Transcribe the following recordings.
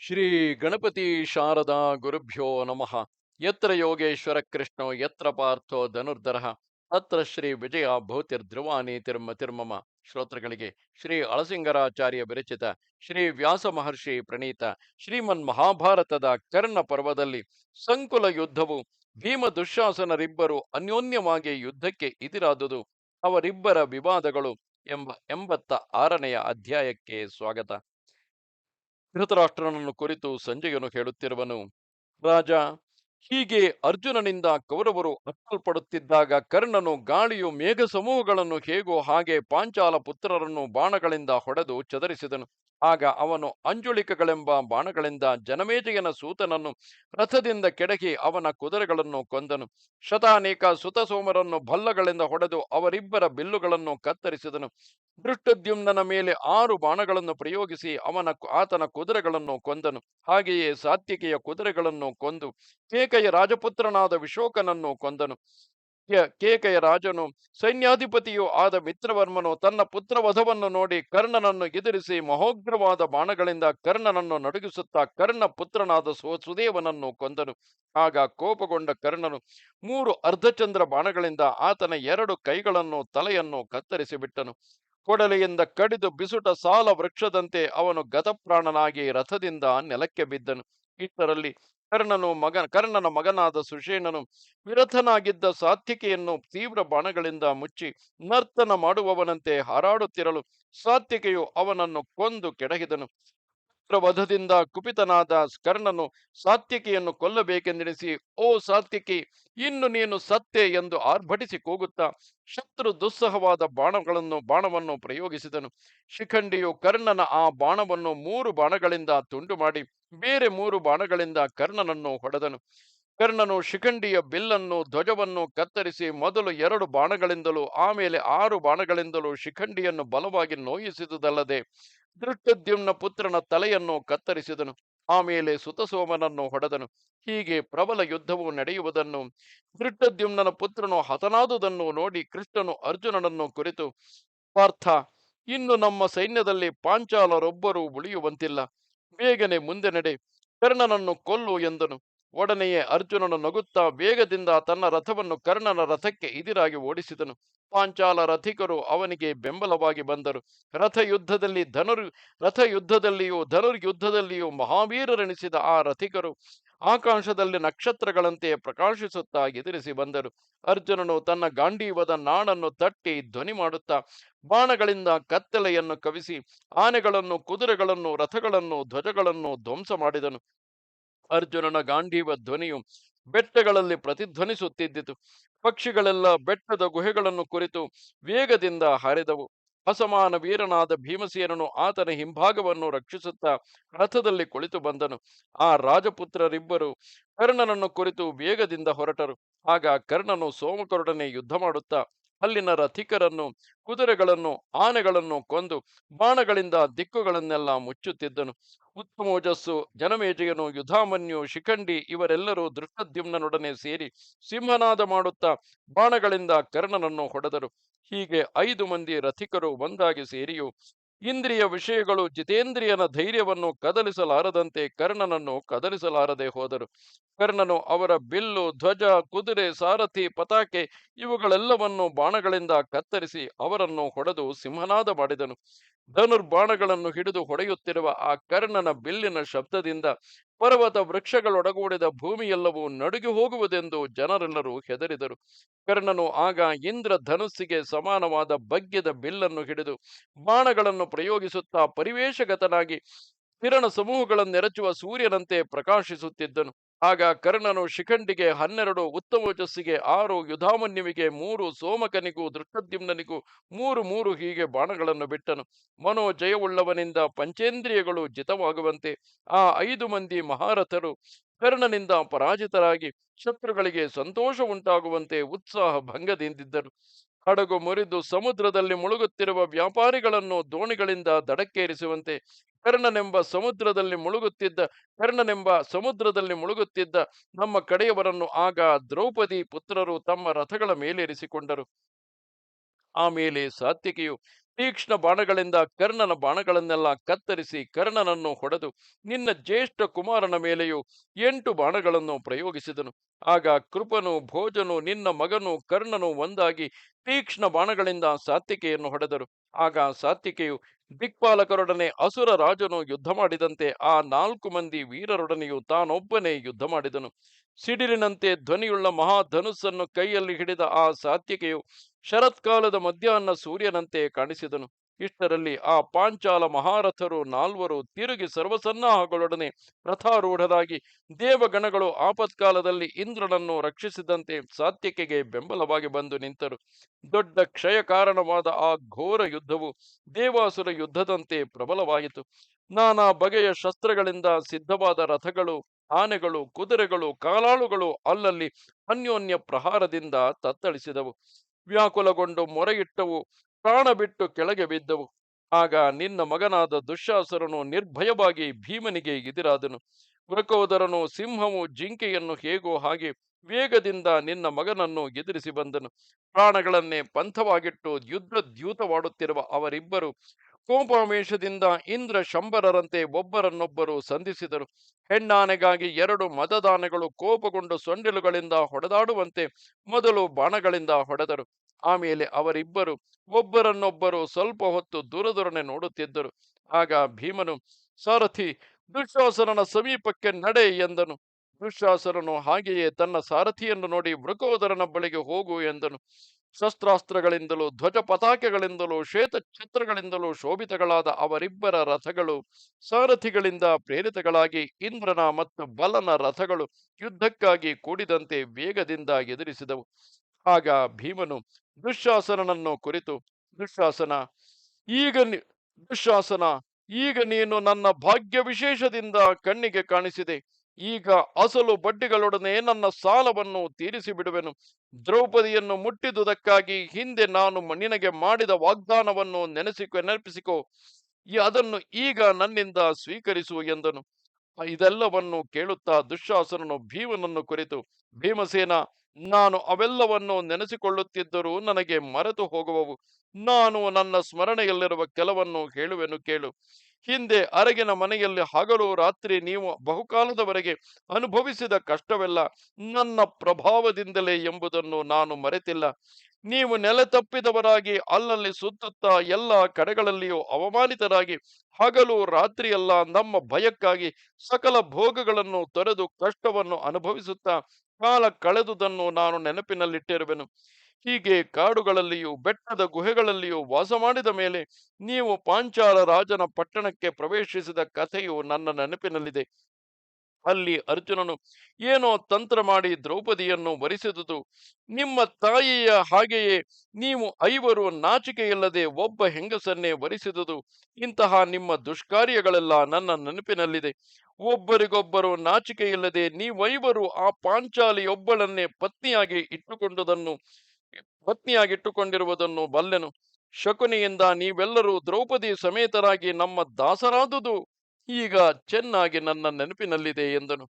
ಶ್ರೀ ಗಣಪತಿ ಶಾರದಾ ಗುರುಭ್ಯೋ ನಮಃ. ಯತ್ರ ಯೋಗೇಶ್ವರ ಕೃಷ್ಣೋ ಯತ್ರ ಪಾರ್ಥೋ ಧನುರ್ಧರ. ಅತ್ರ ಶ್ರೀ ವಿಜಯ ಭೌತಿರ್ಧ್ರುವಾನಿ ತಿರ್ಮ ತಿರ್ಮಮ. ಶ್ರೋತೃಗಳಿಗೆ ಶ್ರೀ ಅಳಸಿಂಗರಾಚಾರ್ಯ ವಿರಚಿತ ಶ್ರೀ ವ್ಯಾಸ ಮಹರ್ಷಿ ಪ್ರಣೀತ ಶ್ರೀಮನ್ ಮಹಾಭಾರತದ ಕರ್ಣ ಪರ್ವದಲ್ಲಿ ಸಂಕುಲ ಯುದ್ಧವು ಭೀಮ ದುಶಾಸನರಿಬ್ಬರು ಅನ್ಯೋನ್ಯವಾಗಿ ಯುದ್ಧಕ್ಕೆ ಇದಿರಾದುದು ಅವರಿಬ್ಬರ ವಿವಾದಗಳು ಎಂಬ ಎಂಬತ್ತ ಆರನೆಯ ಅಧ್ಯಾಯಕ್ಕೆ ಸ್ವಾಗತ. ಧೃತರಾಷ್ಟ್ರನನ್ನು ಕುರಿತು ಸಂಜಯನು ಹೇಳುತ್ತಿರುವನು, ರಾಜ, ಹೀಗೆ ಅರ್ಜುನನಿಂದ ಕೌರವರು ಅಟ್ಟಲ್ಪಡುತ್ತಿದ್ದಾಗ ಕರ್ಣನು ಗಾಳಿಯು ಮೇಘ ಸಮೂಹಗಳನ್ನು ಹೇಗೋ ಹಾಗೆ ಪಾಂಚಾಲ ಪುತ್ರರನ್ನು ಬಾಣಗಳಿಂದ ಹೊಡೆದು ಚದರಿಸಿದನು. ಆಗ ಅವನು ಅಂಜುಳಿಕಗಳೆಂಬ ಬಾಣಗಳಿಂದ ಜನಮೇಜಯನ ಸೂತನನ್ನು ರಥದಿಂದ ಕೆಡಗಿ ಅವನ ಕುದುರೆಗಳನ್ನು ಕೊಂದನು. ಶತಾನೇಕ ಸುತ ಸೋಮರನ್ನು ಭಲ್ಲಗಳಿಂದ ಹೊಡೆದು ಅವರಿಬ್ಬರ ಬಿಲ್ಲುಗಳನ್ನು ಕತ್ತರಿಸಿದನು. ದೃಷ್ಟದ್ಯುಮ್ನ ಮೇಲೆ ಆರು ಬಾಣಗಳನ್ನು ಪ್ರಯೋಗಿಸಿ ಅವನ ಆತನ ಕುದುರೆಗಳನ್ನು ಕೊಂದನು. ಹಾಗೆಯೇ ಸಾತ್ವಿಕೆಯ ಕುದುರೆಗಳನ್ನು ಕೊಂದು ಕೇಕೆಯ ರಾಜಪುತ್ರನಾದ ವಿಶೋಕನನ್ನು ಕೊಂದನು. ಕೇಕೆಯ ರಾಜನು ಸೈನ್ಯಾಧಿಪತಿಯೂ ಆದ ಮಿತ್ರವರ್ಮನು ತನ್ನ ಪುತ್ರವಧವನ್ನು ನೋಡಿ ಕರ್ಣನನ್ನು ಎದುರಿಸಿ ಮಹೋಗ್ರವಾದ ಬಾಣಗಳಿಂದ ಕರ್ಣನನ್ನು ನಡುಗಿಸುತ್ತಾ ಕರ್ಣ ಪುತ್ರನಾದ ಸುದೇವನನ್ನು ಕೊಂದನು. ಆಗ ಕೋಪಗೊಂಡ ಕರ್ಣನು ಮೂರು ಅರ್ಧಚಂದ್ರ ಬಾಣಗಳಿಂದ ಆತನ ಎರಡು ಕೈಗಳನ್ನು ತಲೆಯನ್ನು ಕತ್ತರಿಸಿ ಬಿಟ್ಟನು ಕೊಡಲೆಯಿಂದ ಕಡಿದು ಬಿಸುಟ ಸಾಲ ವೃಕ್ಷದಂತೆ ಅವನು ಗತಪ್ರಾಣನಾಗಿ ರಥದಿಂದ ನೆಲಕ್ಕೆ ಬಿದ್ದನು. ಇಷ್ಟರಲ್ಲಿ ಕರ್ಣನು ಮಗ ಕರ್ಣನ ಮಗನಾದ ಸುಷೇಣನು ವಿರಥನಾಗಿದ್ದ ಸಾತ್ವಿಕೆಯನ್ನು ತೀವ್ರ ಬಾಣಗಳಿಂದ ಮುಚ್ಚಿ ನರ್ತನ ಮಾಡುವವನಂತೆ ಹಾರಾಡುತ್ತಿರಲು ಸಾತ್ವಿಕೆಯು ಅವನನ್ನು ಕೊಂದು ಕೆಡಹಿದನು. ವಧದಿಂದ ಕುಪಿತನಾದ ಕರ್ಣನು ಸಾತ್ಯಕಿಯನ್ನು ಕೊಲ್ಲಬೇಕೆಂದೆಣಿಸಿ, ಓ ಸಾತ್ಯಕಿ ಇನ್ನು ನೀನು ಸತ್ತೆ ಎಂದು ಆರ್ಭಟಿಸಿ ಕೂಗುತ್ತಾ, ಶತ್ರು ದುಸ್ಸಹವಾದ ಬಾಣಗಳನ್ನು, ಬಾಣವನ್ನು ಪ್ರಯೋಗಿಸಿದನು. ಶಿಖಂಡಿಯು ಕರ್ಣನ ಆ ಬಾಣವನ್ನು ಮೂರು ಬಾಣಗಳಿಂದ ತುಂಡು ಮಾಡಿ ಬೇರೆ ಮೂರು ಬಾಣಗಳಿಂದ ಕರ್ಣನನ್ನು ಹೊಡೆದನು. ಕರ್ಣನು ಶಿಖಂಡಿಯ ಬಿಲ್ಲನ್ನು, ಧ್ವಜವನ್ನು ಕತ್ತರಿಸಿ ಮೊದಲು ಎರಡು ಬಾಣಗಳಿಂದಲೂ, ಆಮೇಲೆ ಆರು ಬಾಣಗಳಿಂದಲೂ ಶಿಖಂಡಿಯನ್ನು ಬಲವಾಗಿ ನೋಯಿಸಿದುದಲ್ಲದೆ ದೃಷ್ಟದ್ಯುಮ್ನ ಪುತ್ರನ ತಲೆಯನ್ನು ಕತ್ತರಿಸಿದನು. ಆಮೇಲೆ ಸುತಸೋಮನನ್ನು ಹೊಡೆದನು. ಹೀಗೆ ಪ್ರಬಲ ಯುದ್ಧವು ನಡೆಯುವುದನ್ನು ದೃಷ್ಟದ್ಯುಮ್ನ ಪುತ್ರನು ಹತನಾದುದನ್ನು ನೋಡಿ ಕೃಷ್ಣನು ಅರ್ಜುನನನ್ನು ಕುರಿತು, ಪಾರ್ಥ, ಇನ್ನು ನಮ್ಮ ಸೈನ್ಯದಲ್ಲಿ ಪಾಂಚಾಲರೊಬ್ಬರು ಉಳಿಯುವಂತಿಲ್ಲ. ಬೇಗನೆ ಮುಂದೆ ನಡೆ. ಕರ್ಣನನ್ನು ಕೊಲ್ಲು ಎಂದನು. ಒಡನೆಯೇ ಅರ್ಜುನನು ನಗುತ್ತಾ ವೇಗದಿಂದ ತನ್ನ ರಥವನ್ನು ಕರ್ಣನ ರಥಕ್ಕೆ ಇದಿರಾಗಿ ಓಡಿಸಿದನು. ಪಾಂಚಾಲ ರಥಿಕರು ಅವನಿಗೆ ಬೆಂಬಲವಾಗಿ ಬಂದರು. ರಥ ಯುದ್ಧದಲ್ಲಿ ಧನುರ್ ರಥ ಯುದ್ಧದಲ್ಲಿಯೂ ಧನುರ್ ಯುದ್ಧದಲ್ಲಿಯೂ ಮಹಾವೀರರೆನಿಸಿದ ಆ ರಥಿಕರು ಆಕಾಶದಲ್ಲಿ ನಕ್ಷತ್ರಗಳಂತೆ ಪ್ರಕಾಶಿಸುತ್ತಾ ಎದುರಿಸಿ ಬಂದರು. ಅರ್ಜುನನು ತನ್ನ ಗಾಂಡೀವದ ನಾಣನ್ನು ತಟ್ಟಿ ಧ್ವನಿ ಮಾಡುತ್ತಾ ಬಾಣಗಳಿಂದ ಕತ್ತಲೆಯನ್ನು ಕವಿಸಿ ಆನೆಗಳನ್ನು, ಕುದುರೆಗಳನ್ನು, ರಥಗಳನ್ನು, ಧ್ವಜಗಳನ್ನು ಧ್ವಂಸ ಮಾಡಿದನು. ಅರ್ಜುನನ ಗಾಂಧೀವ ಧ್ವನಿಯು ಬೆಟ್ಟಗಳಲ್ಲಿ ಪ್ರತಿಧ್ವನಿಸುತ್ತಿದ್ದಿತು. ಪಕ್ಷಿಗಳೆಲ್ಲ ಬೆಟ್ಟದ ಗುಹೆಗಳನ್ನು ಕುರಿತು ವೇಗದಿಂದ ಹರಿದವು. ಅಸಮಾನ ವೀರನಾದ ಭೀಮಸೇನನು ಆತನ ಹಿಂಭಾಗವನ್ನು ರಕ್ಷಿಸುತ್ತಾ ರಥದಲ್ಲಿ ಕುಳಿತು ಬಂದನು. ಆ ರಾಜಪುತ್ರರಿಬ್ಬರು ಕರ್ಣನನ್ನು ಕುರಿತು ವೇಗದಿಂದ ಹೊರಟರು. ಆಗ ಕರ್ಣನು ಸೋಮಕರುಡನೆ ಯುದ್ಧ ಮಾಡುತ್ತಾ ಅಲ್ಲಿನ ರಥಿಕರನ್ನು ಕುದುರೆಗಳನ್ನು, ಆನೆಗಳನ್ನು ಕೊಂದು ಬಾಣಗಳಿಂದ ದಿಕ್ಕುಗಳನ್ನೆಲ್ಲ ಮುಚ್ಚುತ್ತಿದ್ದನು. ಉತ್ತಮೋಜಸ್ಸು ಜನಮೇಜಯನು, ಯುಧಾಮನ್ಯು, ಶಿಖಂಡಿ ಇವರೆಲ್ಲರೂ ದೃಷ್ಟದ್ಯುಮ್ನೊಡನೆ ಸೇರಿ ಸಿಂಹನಾದ ಮಾಡುತ್ತಾ ಬಾಣಗಳಿಂದ ಕರ್ಣನನ್ನು ಹೊಡೆದರು. ಹೀಗೆ ಐದು ಮಂದಿ ರಥಿಕರು ಒಂದಾಗಿ ಸೇರಿಯು ಇಂದ್ರಿಯ ವಿಷಯಗಳು ಜಿತೇಂದ್ರಿಯನ ಧೈರ್ಯವನ್ನು ಕದಲಿಸಲಾರದಂತೆ ಕರ್ಣನನ್ನು ಕದಲಿಸಲಾರದೆ ಹೋದರು. ಕರ್ಣನು ಅವರ ಬಿಲ್ಲು, ಧ್ವಜ, ಕುದುರೆ, ಸಾರಥಿ, ಪತಾಕೆ ಇವುಗಳೆಲ್ಲವನ್ನು ಬಾಣಗಳಿಂದ ಕತ್ತರಿಸಿ ಅವರನ್ನು ಹೊಡೆದು ಸಿಂಹನಾದ ಮಾಡಿದನು. ಧನುರ್ಬಾಣಗಳನ್ನು ಹಿಡಿದು ಹೊಡೆಯುತ್ತಿರುವ ಆ ಕರ್ಣನ ಬಿಲ್ಲಿನ ಶಬ್ದದಿಂದ ಪರ್ವತ ವೃಕ್ಷಗಳೊಡಗೂಡಿದ ಭೂಮಿಯೆಲ್ಲವೂ ನಡುಗಿ ಹೋಗುವುದೆಂದು ಜನರೆಲ್ಲರೂ ಹೆದರಿದರು. ಕರ್ಣನು ಆಗ ಇಂದ್ರ ಧನುಸ್ಸಿಗೆ ಸಮಾನವಾದ ಬಗ್ಗೆದ ಬಿಲ್ಲನ್ನು ಹಿಡಿದು ಬಾಣಗಳನ್ನು ಪ್ರಯೋಗಿಸುತ್ತಾ ಪರಿವೇಶಗತನಾಗಿ ಕಿರಣ ಸಮೂಹಗಳನ್ನೆರಚುವ ಸೂರ್ಯನಂತೆ ಪ್ರಕಾಶಿಸುತ್ತಿದ್ದನು. ಆಗ ಕರ್ಣನು ಶಿಖಂಡಿಗೆ ಹನ್ನೆರಡು ಉತ್ತಮೋಜಸ್ಸಿಗೆ ಆರು, ಯುಧಾಮನ್ಯುವಿಗೆ ಮೂರು, ಸೋಮಕನಿಗೂ ದೃಷ್ಟದ್ಯುಮ್ನನಿಗೂ ಮೂರು ಮೂರು ಹೀಗೆ ಬಾಣಗಳನ್ನು ಬಿಟ್ಟನು. ಮನೋಜಯವುಳ್ಳವನಿಂದ ಪಂಚೇಂದ್ರಿಯಗಳು ಜಿತವಾಗುವಂತೆ ಆ ಐದು ಮಂದಿ ಮಹಾರಥರು ಕರ್ಣನಿಂದ ಪರಾಜಿತರಾಗಿ ಶತ್ರುಗಳಿಗೆ ಸಂತೋಷ ಉಂಟಾಗುವಂತೆ ಉತ್ಸಾಹ ಭಂಗದಿಂದಿದ್ದರು. ಹಡಗು ಮುರಿದು ಸಮುದ್ರದಲ್ಲಿ ಮುಳುಗುತ್ತಿರುವ ವ್ಯಾಪಾರಿಗಳನ್ನು ದೋಣಿಗಳಿಂದ ದಡಕ್ಕೇರಿಸುವಂತೆ ಕರ್ಣನೆಂಬ ಸಮುದ್ರದಲ್ಲಿ ಮುಳುಗುತ್ತಿದ್ದ, ಕರ್ಣನೆಂಬ ಸಮುದ್ರದಲ್ಲಿ ಮುಳುಗುತ್ತಿದ್ದ ನಮ್ಮ ಕಡೆಯವರನ್ನು ಆಗ ದ್ರೌಪದಿ ಪುತ್ರರು ತಮ್ಮ ರಥಗಳ ಮೇಲೇರಿಸಿಕೊಂಡರು. ಆಮೇಲೆ ಸಾತ್ವಿಕೆಯು ತೀಕ್ಷ್ಣ ಬಾಣಗಳಿಂದ ಕರ್ಣನ ಬಾಣಗಳನ್ನೆಲ್ಲ ಕತ್ತರಿಸಿ ಕರ್ಣನನ್ನು ಹೊಡೆದು ನಿನ್ನ ಜ್ಯೇಷ್ಠ ಕುಮಾರನ ಮೇಲೆಯೂ ಎಂಟು ಬಾಣಗಳನ್ನು ಪ್ರಯೋಗಿಸಿದನು. ಆಗ ಕೃಪನು, ಭೋಜನು, ನಿನ್ನ ಮಗನು, ಕರ್ಣನು ಒಂದಾಗಿ ತೀಕ್ಷ್ಣ ಬಾಣಗಳಿಂದ ಸಾತ್ವಿಕೆಯನ್ನು ಹೊಡೆದರು. ಆಗ ಸಾತ್ವಿಕೆಯು ದಿಕ್ಪಾಲಕರೊಡನೆ ಅಸುರ ರಾಜನು ಯುದ್ಧ ಮಾಡಿದಂತೆ ಆ ನಾಲ್ಕು ಮಂದಿ ವೀರರೊಡನೆಯೂ ತಾನೊಬ್ಬನೇ ಯುದ್ಧ ಮಾಡಿದನು. ಸಿಡಿಲಿನಂತೆ ಧ್ವನಿಯುಳ್ಳ ಮಹಾಧನುಸ್ಸನ್ನು ಕೈಯಲ್ಲಿ ಹಿಡಿದ ಆ ಸಾತ್ಯಕೆಯು ಶರತ್ಕಾಲದ ಮಧ್ಯಾಹ್ನ ಸೂರ್ಯನಂತೆ ಕಾಣಿಸಿದನು. ಇಷ್ಟರಲ್ಲಿ ಆ ಪಾಂಚಾಲ ಮಹಾರಥರು ನಾಲ್ವರು ತಿರುಗಿ ಸರ್ವಸನ್ನಾಹಗಳೊಡನೆ ರಥಾರೂಢರಾಗಿ ದೇವಗಣಗಳು ಆಪತ್ಕಾಲದಲ್ಲಿ ಇಂದ್ರನನ್ನು ರಕ್ಷಿಸಿದಂತೆ ಸಾತ್ಯಕೆಗೆ ಬೆಂಬಲವಾಗಿ ಬಂದು ನಿಂತರು. ದೊಡ್ಡ ಕ್ಷಯ ಕಾರಣವಾದ ಆ ಘೋರ ಯುದ್ಧವು ದೇವಾಸುರ ಯುದ್ಧದಂತೆ ಪ್ರಬಲವಾಯಿತು. ನಾನಾ ಬಗೆಯ ಶಸ್ತ್ರಗಳಿಂದ ಸಿದ್ಧವಾದ ರಥಗಳು ಆನೆಗಳು, ಕುದುರೆಗಳು, ಕಾಲಾಳುಗಳು ಅಲ್ಲಲ್ಲಿ ಅನ್ಯೋನ್ಯ ಪ್ರಹಾರದಿಂದ ತತ್ತಳಿಸಿದವು. ವ್ಯಾಕುಲಗೊಂಡು ಮೊರೆಯಿಟ್ಟವು, ಪ್ರಾಣ ಬಿಟ್ಟು ಕೆಳಗೆ ಬಿದ್ದವು. ಆಗ ನಿನ್ನ ಮಗನಾದ ದುಶ್ಯಾಸರನು ನಿರ್ಭಯವಾಗಿ ಭೀಮನಿಗೆ ಎದುರಾದನು. ವೃಕೋದರನು ಸಿಂಹವು ಜಿಂಕೆಯನ್ನು ಹೇಗೋ ಹಾಗೆ ವೇಗದಿಂದ ನಿನ್ನ ಮಗನನ್ನು ಎದುರಿಸಿ ಬಂದನು. ಪ್ರಾಣಗಳನ್ನೇ ಪಂಥವಾಗಿಟ್ಟು ಯುದ್ಧ ದ್ಯೂತವಾಡುತ್ತಿರುವ ಅವರಿಬ್ಬರು ಕೋಪಾವೇಶದಿಂದ ಇಂದ್ರ ಶಂಬರರಂತೆ ಒಬ್ಬರನ್ನೊಬ್ಬರು ಸಂಧಿಸಿದರು. ಹೆಣ್ಣಾನೆಗಾಗಿ ಎರಡು ಮದದಾನೆಗಳು ಕೋಪಗೊಂಡು ಸೊಂಡಿಲುಗಳಿಂದ ಹೊಡೆದಾಡುವಂತೆ ಮೊದಲು ಬಾಣಗಳಿಂದ ಹೊಡೆದರು. ಆಮೇಲೆ ಅವರಿಬ್ಬರು ಒಬ್ಬರನ್ನೊಬ್ಬರು ಸ್ವಲ್ಪ ಹೊತ್ತು ದೂರದೂರನೆ ನೋಡುತ್ತಿದ್ದರು. ಆಗ ಭೀಮನು, ಸಾರಥಿ ದುಶ್ಯಾಸನನ ಸಮೀಪಕ್ಕೆ ನಡೆ ಎಂದನು. ದುಶ್ಯಾಸನನು ಹಾಗೆಯೇ ತನ್ನ ಸಾರಥಿಯನ್ನು ನೋಡಿ ವೃಕೋದರನ ಬಳಿಗೆ ಹೋಗು ಎಂದನು. ಶಸ್ತ್ರಾಸ್ತ್ರಗಳಿಂದಲೂ, ಧ್ವಜ ಪತಾಕೆಗಳಿಂದಲೂ ಶ್ವೇತ ಛತ್ರಗಳಿಂದಲೂ ಶೋಭಿತಗಳಾದ ಅವರಿಬ್ಬರ ರಥಗಳು ಸಾರಥಿಗಳಿಂದ ಪ್ರೇರಿತಗಳಾಗಿ ಇಂದ್ರನ ಮತ್ತು ಬಲನ ರಥಗಳು ಯುದ್ಧಕ್ಕಾಗಿ ಕೂಡಿದಂತೆ ವೇಗದಿಂದ ಎದುರಿಸಿದವು. ಆಗ ಭೀಮನು ದುಶ್ಯಾಸನನನ್ನು ಕುರಿತು ದುಶ್ಯಾಸನ ಈಗ ನಿ- ದುಶ್ಯಾಸನ ಈಗ ನೀನು ನನ್ನ ಭಾಗ್ಯ ವಿಶೇಷದಿಂದ ಕಣ್ಣಿಗೆ ಕಾಣಿಸಿದೆ. ಈಗ ಅಸಲು ಬಡ್ಡಿಗಳೊಡನೆ ನನ್ನ ಸಾಲವನ್ನು ತೀರಿಸಿ ಬಿಡುವೆನು. ದ್ರೌಪದಿಯನ್ನು ಮುಟ್ಟಿದುದಕ್ಕಾಗಿ ಹಿಂದೆ ನಾನು ನಿನಗೆ ಮಾಡಿದ ವಾಗ್ದಾನವನ್ನು ನೆನೆಸಿಕೊ, ನೆನಪಿಸಿಕೊ. ಅದನ್ನು ಈಗ ನನ್ನಿಂದ ಸ್ವೀಕರಿಸು ಎಂದನು. ಇದೆಲ್ಲವನ್ನು ಕೇಳುತ್ತಾ ದುಶ್ಯಾಸನನು ಭೀಮನನ್ನು ಕುರಿತು, ಭೀಮಸೇನ, ನಾನು ಅವೆಲ್ಲವನ್ನು ನೆನೆಸಿಕೊಳ್ಳುತ್ತಿದ್ದರೂ ನನಗೆ ಮರೆತು ಹೋಗುವವು. ನಾನು ನನ್ನ ಸ್ಮರಣೆಯಲ್ಲಿರುವ ಕೆಲವನ್ನು ಹೇಳುವೆನು ಕೇಳು. ಹಿಂದೆ ಅರಗಿನ ಮನೆಯಲ್ಲಿ ಹಗಲು ರಾತ್ರಿ ನೀವು ಬಹುಕಾಲದವರೆಗೆ ಅನುಭವಿಸಿದ ಕಷ್ಟವೆಲ್ಲ ನನ್ನ ಪ್ರಭಾವದಿಂದಲೇ ಎಂಬುದನ್ನು ನಾನು ಮರೆತಿಲ್ಲ. ನೀವು ನೆಲೆ ತಪ್ಪಿದವರಾಗಿ ಅಲ್ಲಲ್ಲಿ ಸುತ್ತುತ್ತಾ ಎಲ್ಲ ಕಡೆಗಳಲ್ಲಿಯೂ ಅವಮಾನಿತರಾಗಿ ಹಗಲು ರಾತ್ರಿಯೆಲ್ಲ ನಮ್ಮ ಭಯಕ್ಕಾಗಿ ಸಕಲ ಭೋಗಗಳನ್ನು ತೊರೆದು ಕಷ್ಟವನ್ನು ಅನುಭವಿಸುತ್ತಾ ಕಾಲ ಕಳೆದುದನ್ನು ನಾನು ನೆನಪಿನಲ್ಲಿಟ್ಟಿರುವೆನು. ಹೀಗೆ ಕಾಡುಗಳಲ್ಲಿಯೂ, ಬೆಟ್ಟದ ಗುಹೆಗಳಲ್ಲಿಯೂ ವಾಸ ಮಾಡಿದ ಮೇಲೆ ನೀವು ಪಾಂಚಾಲ ರಾಜನ ಪಟ್ಟಣಕ್ಕೆ ಪ್ರವೇಶಿಸಿದ ಕಥೆಯು ನನ್ನ ನೆನಪಿನಲ್ಲಿದೆ. ಅಲ್ಲಿ ಅರ್ಜುನನು ಏನೋ ತಂತ್ರ ಮಾಡಿ ದ್ರೌಪದಿಯನ್ನು ವರಿಸಿದುದು. ನಿಮ್ಮ ತಾಯಿಯ ಹಾಗೆಯೇ ನೀವು ಐವರು ನಾಚಿಕೆಯಿಲ್ಲದೆ ಒಬ್ಬ ಹೆಂಗಸನ್ನೇ ವರಿಸಿದುದು. ಇಂತಹ ನಿಮ್ಮ ದುಷ್ಕಾರ್ಯಗಳೆಲ್ಲ ನನ್ನ ನೆನಪಿನಲ್ಲಿದೆ. ಒಬ್ಬರಿಗೊಬ್ಬರು ನಾಚಿಕೆಯಿಲ್ಲದೆ ನೀವೈವರು ಆ ಪಾಂಚಾಲಿಯೊಬ್ಬಳನ್ನೇ ಪತ್ನಿಯಾಗಿ ಇಟ್ಟುಕೊಂಡುದನ್ನು ಪತ್ನಿಯಾಗಿಟ್ಟುಕೊಂಡಿರುವುದನ್ನು ಬಲ್ಲೆನು. ಶಕುನಿಯಿಂದ ನೀವೆಲ್ಲರೂ ದ್ರೌಪದಿ ಸಮೇತರಾಗಿ ನಮ್ಮ ದಾಸರಾದುದು. ಈಗ ಚೆನ್ನಾಗಿ ನನ್ನ ನೆನಪಿನಲ್ಲಿದೆ ಎಂದನು.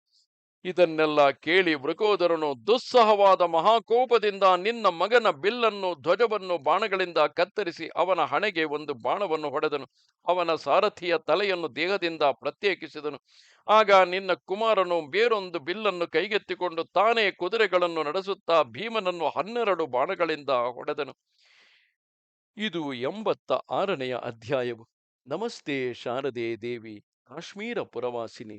ಇದನ್ನೆಲ್ಲ ಕೇಳಿ ವೃಕೋದರನು ದುಸ್ಸಹವಾದ ಮಹಾಕೋಪದಿಂದ ನಿನ್ನ ಮಗನ ಬಿಲ್ಲನ್ನು, ಧ್ವಜವನ್ನು, ಬಾಣಗಳಿಂದ ಕತ್ತರಿಸಿ ಅವನ ಹಣೆಗೆ ಒಂದು ಬಾಣವನ್ನು ಹೊಡೆದನು. ಅವನ ಸಾರಥಿಯ ತಲೆಯನ್ನು ದೇಹದಿಂದ ಪ್ರತ್ಯೇಕಿಸಿದನು. ಆಗ ನಿನ್ನ ಕುಮಾರನು ಬೇರೊಂದು ಬಿಲ್ಲನ್ನು ಕೈಗೆತ್ತಿಕೊಂಡು ತಾನೇ ಕುದುರೆಗಳನ್ನು ನಡೆಸುತ್ತಾ ಭೀಮನನ್ನು ಹನ್ನೆರಡು ಬಾಣಗಳಿಂದ ಹೊಡೆದನು. ಇದು ಎಂಬತ್ತ ಆರನೆಯ ಅಧ್ಯಾಯವು. ನಮಸ್ತೆ ಶಾರದೆ ದೇವಿ, ಕಾಶ್ಮೀರ ಪುರವಾಸಿನಿ.